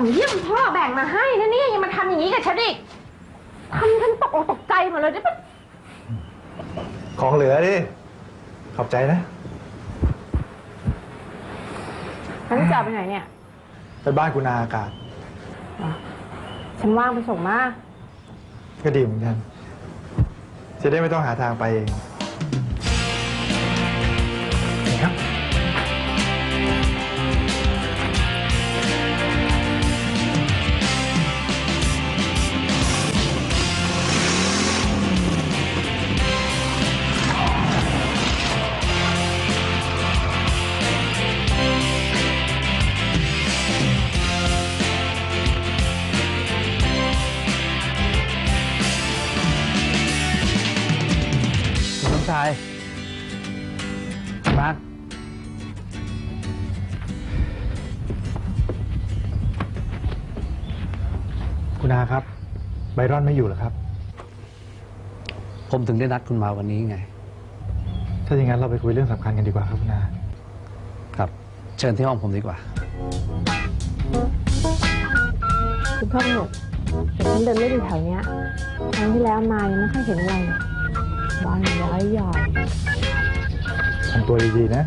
ของที่ยมพ่อแบ่งมาให้นะเนี่ยยังมาทำอย่างนี้กับฉันอีกทำฉันตกอกตกใจหมดเลยได้ปะของเหลือดิ ขอบใจนะ ฉันจะไปไหนเนี่ย ไปบ้านกุณาอากาศ ฉันว่างไปส่งมา ก็ดีเหมือนกัน จะได้ไม่ต้องหาทางไปเอง คุณอาครับ ไบรอนไม่อยู่เหรอครับ ผมถึงได้นัดคุณมาวันนี้ไง ถ้าอย่างนั้นเราไปคุยเรื่องสำคัญกันดีกว่าครับคุณอา ครับ เชิญที่ห้องผมดีกว่า คุณพ่อหนุกเห็นฉันเดินเล่นอยู่แถวเนี้ยครั้งที่แล้วมายังไม่ค่อยเห็นอะไรเลยบ้านย้ายใหญ่ทำตัวดีๆนะ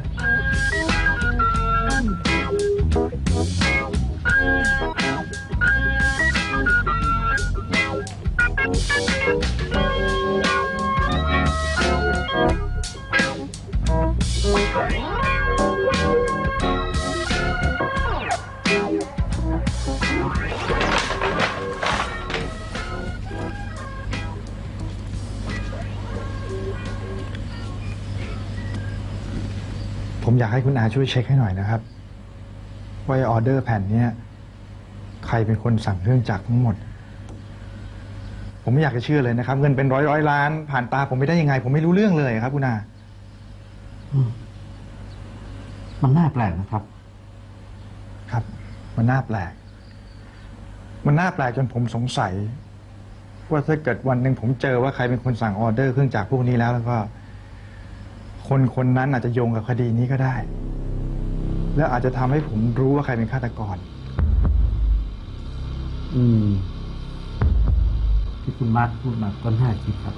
ผมอยากให้คุณอาช่วยเช็คให้หน่อยนะครับ ว่าไอ้ออเดอร์แผ่นเนี้ยใครเป็นคนสั่งเครื่องจักรทั้งหมด ผมไม่อยากจะเชื่อเลยนะครับ เงินเป็นร้อยร้อยล้าน ผ่านตาผมไม่ได้ยังไง ผมไม่รู้เรื่องเลยครับ คุณอามันน่าแปลกนะครับ ครับ มันน่าแปลก มันน่าแปลกจนผมสงสัย ว่าถ้าเกิดวันหนึ่งผมเจอว่าใครเป็นคนสั่งออเดอร์เครื่องจักรพวกนี้แล้วแล้วก็ คนคนนั้นอาจจะโยงกับคดีนี้ก็ได้ แล้วอาจจะทำให้ผมรู้ว่าใครเป็นฆาตกร อืม ที่คุณมาร์คพูดมาก็น่าคิดครับ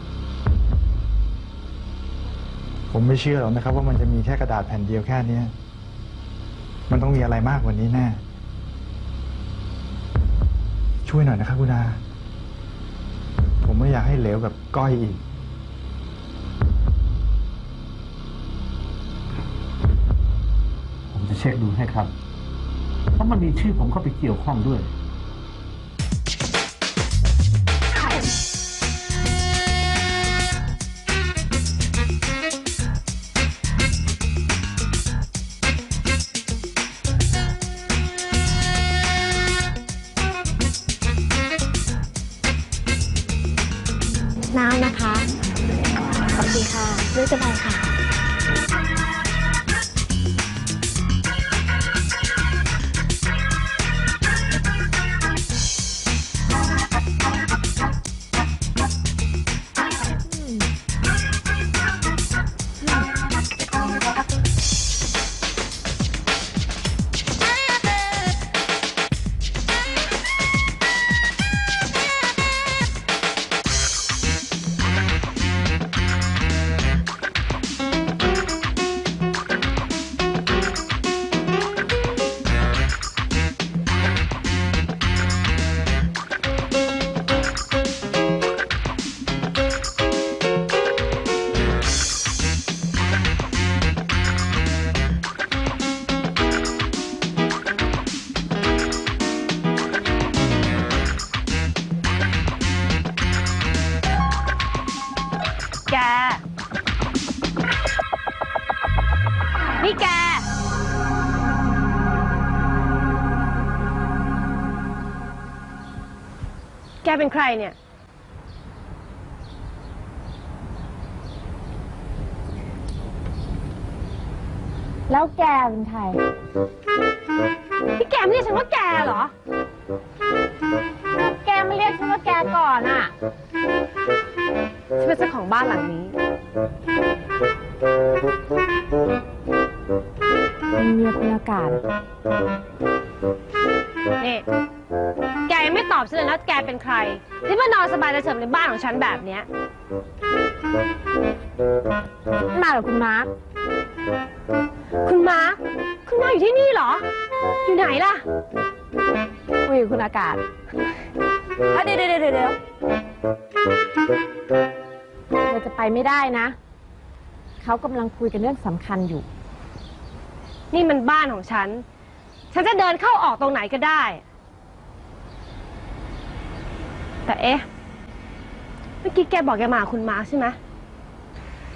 ผมไม่เชื่อหรอกนะครับ ว่ามันจะมีแค่กระดาษแผ่นเดียวแค่เนี้ยมันต้องมีอะไรมากกว่านี้แน่ ช่วยหน่อยนะครับคุณอา ผมไม่อยากให้เหลวกับก้อยอีก เช็คดูให้ครับ เพราะมันมีชื่อผมเข้าไปเกี่ยวข้องด้วย เป็นใครเนี่ย แล้วแกเป็นใคร พี่แกไม่เรียกฉันว่าแกเหรอ แกไม่เรียกฉันว่าแกก่อนอะฉันเป็นเจ้าของบ้านหลังนี้เงียบเป็นอากาศนี่แกยังไม่ต อบตอบฉันเลยนะแกเป็นใคร ที่มานอนสบายใจเฉยในบ้านของฉันแบบเนี้ยมาเหรอคุณมาร์คคุณมาร์คคุณมาร์คอยู่ที่นี่เหรอ อยู่ไหนล่ะคุยกับคุณอากาศอะเดี๋ยวเดี๋ยวเดี๋ยวเดี๋ยวเราจะไปไม่ได้นะ เขากำลังคุยกันเรื่องสำคัญอยู่ นี่มันบ้านของฉัน ฉันจะเดินเข้าออกตรงไหนก็ได้ แต่เอ๊ะ เมื่อกี้แกบอกแกมาหาคุณมาร์คใช่ไหม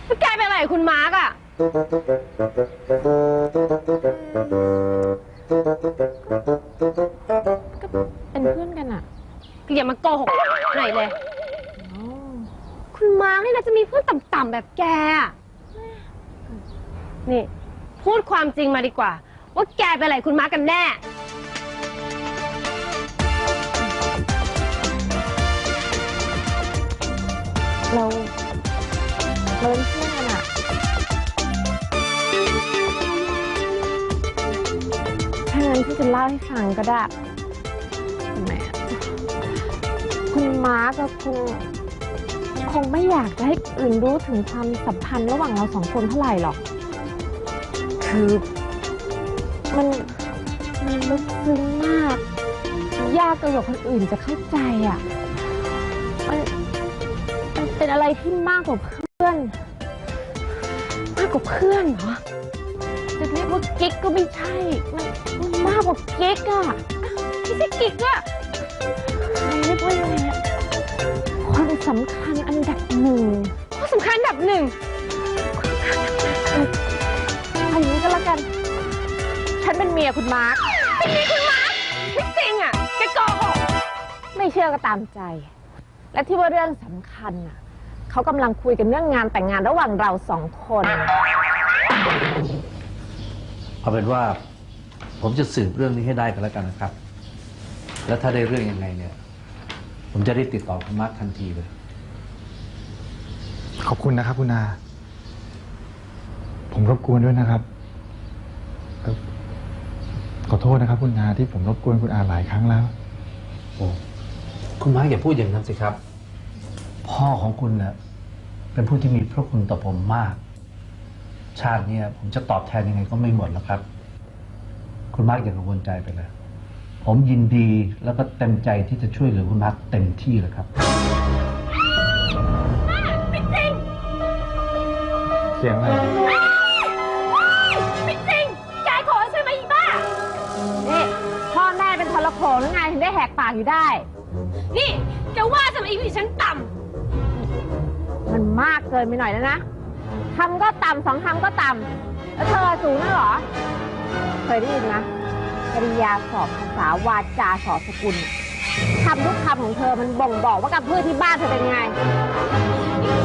แล้วแกเป็นอะไรกับคุณมาร์คอะเป็นเพื่อนกันอะก็อย่ามาโกหกหน่อยเลยคุณมาร์คนี่นะจะมีเพื่อนต่ำๆแบบแกอะนี่ พูดความจริงมาดีกว่า ว่าแกเป็นอะไรกับคุณมาร์คกันแน่ จะเล่าให้ฟังก็ได้ทำไมคุณมาร์กก็คงคงไม่อยากจะให้อื่นรู้ถึงความสัมพันธ์ระหว่างเราสองคนเท่าไหร่หรอก คือมันมันลึกซึ้งมาก ยากเกินกว่าคนอื่นจะเข้าใจอะ มันมันเป็นอะไรที่มากกว่าเพื่อน มากกว่าเพื่อนเหรอ จะเรียกว่ากิ๊กก็ไม่ใช่ มันมันมากกว่ากิ๊กอะไม่ใช่กิ๊กอะมันเรียกว่ายังไงอะความสำคัญอันดับหนึ่งข้อสำคัญอันดับหนึ่งเอาอย่างนี้ก็แล้วกัน ฉันเป็นเมียคุณมาร์คเป็นนี่คุณมาร์คไม่จริงอะแกโกหกไม่เชื่อก็ตามใจ และที่ว่าเรื่องสำคัญน่ะเขากำลังคุยกันเรื่องงานแต่งงานระหว่างเราสองคน เอาเป็นว่าผมจะสืบเรื่องนี้ให้ได้กันแล้วกันนะครับ แล้วถ้าได้เรื่องยังไงเนี่ย ผมจะได้ติดต่อคุณมาร์คทันทีเลย ขอบคุณนะครับ คุณอา ผมรบกวนด้วยนะครับเอ่อขอโทษนะครับ คุณอาที่ผมรบกวนคุณอาหลายครั้งแล้ว โอ้คุณมาร์คอย่าพูดอย่างนั้นสิครับ พ่อของคุณเนะ่ะเป็นผู้ที่มีพระคุณต่อผมมาก ชาติเนี้ผมจะตอบแทนยังไงก็ไม่หมดแล้วครับ คุณมาร์คอย่ากังวลใจไปเลยผมยินดีแล้วก็เต็มใจที่จะช่วยเหลือคุณมาร์คเต็มที่เลยครับ ไม่จริงเสียงอะไรไม่จริงแกโกหกใช่ไหมอีบ้านี่พ่อแม่เป็นทรโขงหรือไงถึงได้แหกปากอยู่ได้ นี่แกว่าสมัยอีพี่ฉันต่มันมากเกินไปหน่อยแล้วนะ คำก็ต่ำสองคำก็ต่ำแล้วเธอสูงนั่นเหรอ เคยได้ยินไหมปริยาสอบภาษาวาจาสอบสกุลคำทุกคำของเธอมันบ่งบอกว่ากับพืชที่บ้านเธอเป็นไง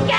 แก